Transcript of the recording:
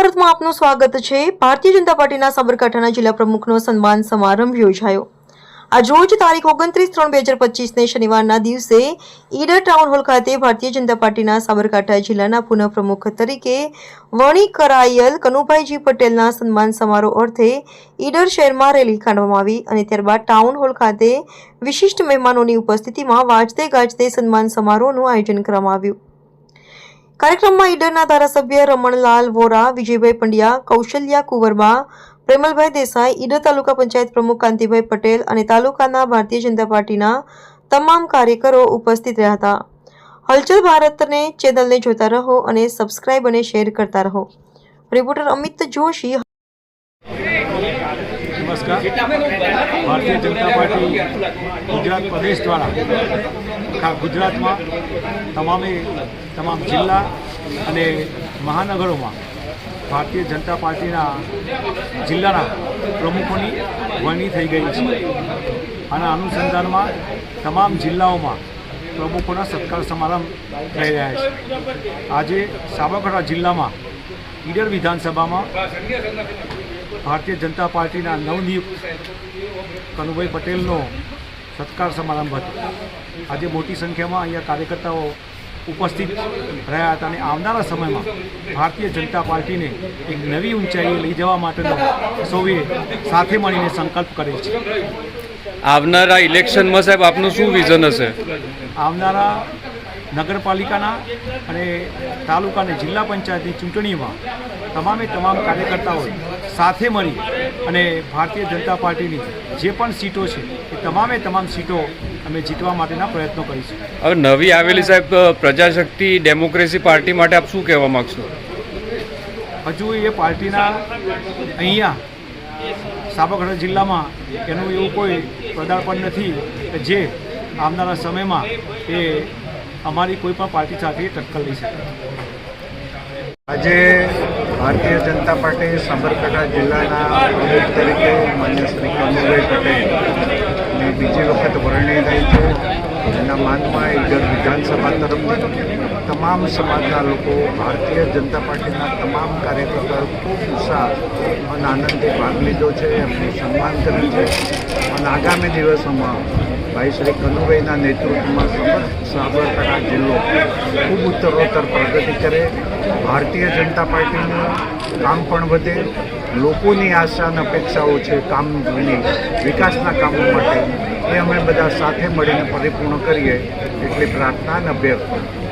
આપનું સ્વાગત છે. ભારતીય જનતા પાર્ટીના સાબરકાંઠાના જિલ્લા પ્રમુખનો સન્માન સમારંભ યોજાયો. આજ રોજ તારીખ ઓગણત્રીસ ત્રણ બે હજાર પચીસને શનિવારના દિવસે ઈડર ટાઉન હોલ ખાતે ભારતીય જનતા પાર્ટીના સાબરકાંઠા જિલ્લાના પુનઃ પ્રમુખ તરીકે વણી કરાયેલ કનુભાઈજી પટેલના સન્માન સમારોહ અર્થે ઈડર શહેરમાં રેલી કાઢવામાં આવી અને ત્યારબાદ ટાઉન હોલ ખાતે વિશિષ્ટ મહેમાનોની ઉપસ્થિતિમાં વાજતે ગાજતે સન્માન સમારોહનું આયોજન કરવામાં આવ્યું. કાર્યક્રમમાં ઈડરના ધારાસભ્ય રમણલાલ વોરા, વિજયભાઈ પંડ્યા, કૌશલ્યા કુંવરબા, પ્રેમલભાઈ દેસાઈ, ઈડર તાલુકા પંચાયત પ્રમુખ કાંતિભાઈ પટેલ અને તાલુકાના ભારતીય જનતા પાર્ટીના તમામ કાર્યકરો ઉપસ્થિત રહ્યા હતા. હલચલ ભારતને ચેનલને જોતા રહો અને સબસ્ક્રાઇબ અને શેર કરતા રહો. રિપોર્ટર અમિત જોશી નમસ્કાર ભારતીય જનતા પાર્ટી, ગુજરાત પ્રદેશ દ્વારા આખા ગુજરાતમાં તમામે, તમામ જિલ્લા અને મહાનગરોમાં ભારતીય જનતા પાર્ટીના જિલ્લાના પ્રમુખોની વરણી થઈ ગઈ છે. આના અનુસંધાનમાં તમામ જિલ્લાઓમાં પ્રમુખોના સત્કાર સમારંભ થઈ રહ્યા છે. આજે સાબરકાંઠા જિલ્લામાં ઈડર વિધાનસભામાં ભારતીય જનતા પાર્ટીના નવનિયુક્ત કનુભાઈ પટેલનો સત્કાર સમારંભ હતો. આજે મોટી સંખ્યામાં અહીંયા કાર્યકર્તાઓ ઉપસ્થિત રહ્યા હતા અને આવનારા સમયમાં ભારતીય જનતા પાર્ટીને એક નવી ઊંચાઈએ લઈ જવા માટેનો સૌએ સાથે મળીને સંકલ્પ કરે છે. આવનારા ઇલેક્શનમાં સાહેબ આપનું શું વિઝન હશે? આવનારા નગરપાલિકાના અને તાલુકા અને જિલ્લા પંચાયતની ચૂંટણીમાં તમામે તમામ કાર્યકર્તાઓ સાથે મળી અને ભારતીય જનતા પાર્ટીની જે પણ સીટો છે એ તમામે તમામ સીટો અમે જીતવા માટેના પ્રયત્નો કરીશું. હવે નવી આવેલી સાહેબ પ્રજાશક્તિ ડેમોક્રેસી પાર્ટી માટે આપ શું કહેવા માગશો? હજુ એ પાર્ટીના અહીંયા સાબરકાંઠા જિલ્લામાં એનું એવું કોઈ પદાર્પણ નથી કે જે આવનારા સમયમાં એ અમારી કોઈ પણ પાર્ટી સાથે ટક્કર લઈ શકે. આજે ભારતીય જનતા પાર્ટી સાબરકાંઠા જિલ્લાના પ્રમુખ તરીકે માન્ય શ્રી કમલભાઈ પટેલની બીજી વખત વરણી થઈ છે. એના માનમાં ઈડર વિધાનસભા તરફથી તમામ સમાજના લોકો, ભારતીય જનતા પાર્ટીના તમામ કાર્યકર્તાઓ ખૂબ ઉત્સાહ અને આનંદથી ભાગ લીધો છે, એમનું સન્માન કર્યું છે. અને આગામી દિવસોમાં ભાઈ શ્રી કનુભાઈના નેતૃત્વમાં સમગ્ર સાબરકાંઠા જિલ્લો ખૂબ ઉત્તરોત્તર પ્રગતિ કરે. ભારતીય જનતા પાર્ટીનું કામ પણ વધે. લોકોની આશા અને અપેક્ષાઓ છે કામની વિકાસના કામો માટે એ અમે બધા સાથે મળીને પરિપૂર્ણ કરીએ એટલી પ્રાર્થના અને અભ્યર્થના.